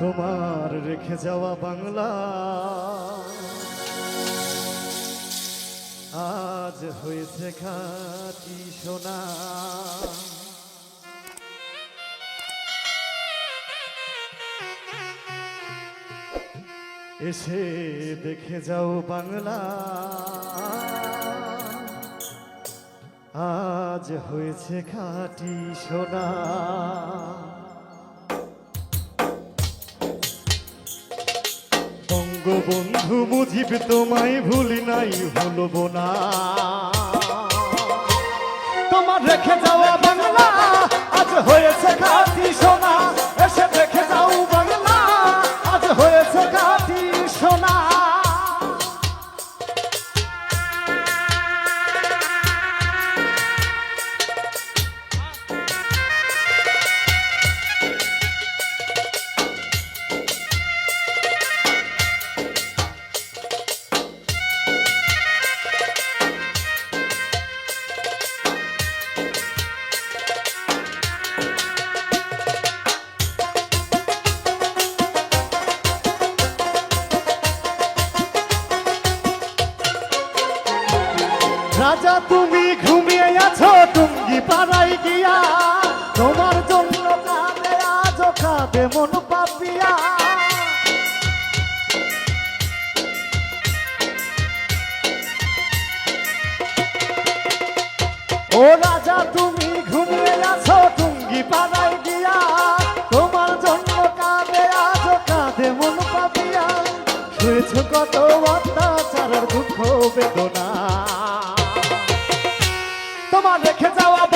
তোমার রেখে যাওয়া বাংলা। আজ হয়েছে খাটি সোনা। এসে দেখে যাও বাংলা। আজ হয়েছে খাটি সোনা। বঙ্গবন্ধু বুঝিব তোমায় ভুলি নাই, ভুলব না। তোমার রেখে যাওয়া বাংলা আজ হয়েছে খাটি সোনা। তুমি ঘুমিয়ে আছো, টুঙ্গি পাড়াই গিয়া। তোমার জন্য কাঁদে আজ কাঁদে মন পাপিয়া। ও রাজা, তুমি ঘুমিয়ে আছো, টুঙ্গি পাড়াই গিয়া। তোমার জন্য কাঁদে আজ কাঁদে মন পাপিয়া। শুয়েছ কত তোমার রেখে যাওয়া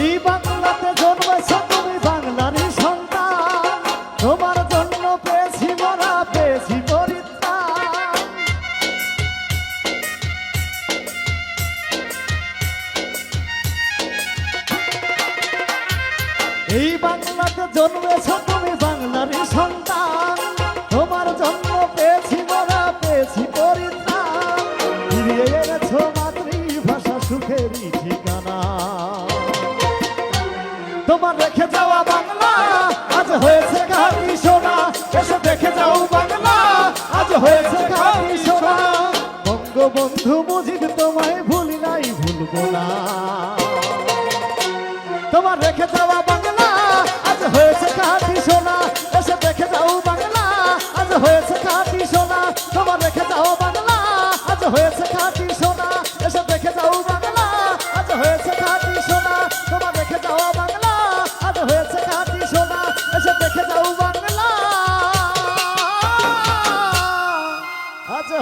এই বাংলাতে জন্মেছ তুমি বাংলারই সন্তান। তোমার জন্য পেয়েছি মরা, পেয়েছি পরিত্রাণ। এই বাংলাতে জন্মেছ তুমি বাংলারই সন্তান। তোমার জন্য পেয়েছি মরা, পেয়েছি পরিত্রাণ। ফিরিয়ে এনেছ মাতৃভাষা সুখেরই ঠিকানা হয়েছে ঘাটি সোনা। বঙ্গবন্ধু মজিদ তোমায় ভুলি নাই ভুলবো না। তোমার রেখে যাওয়া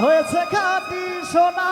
হয়েছে খাটি সোনা।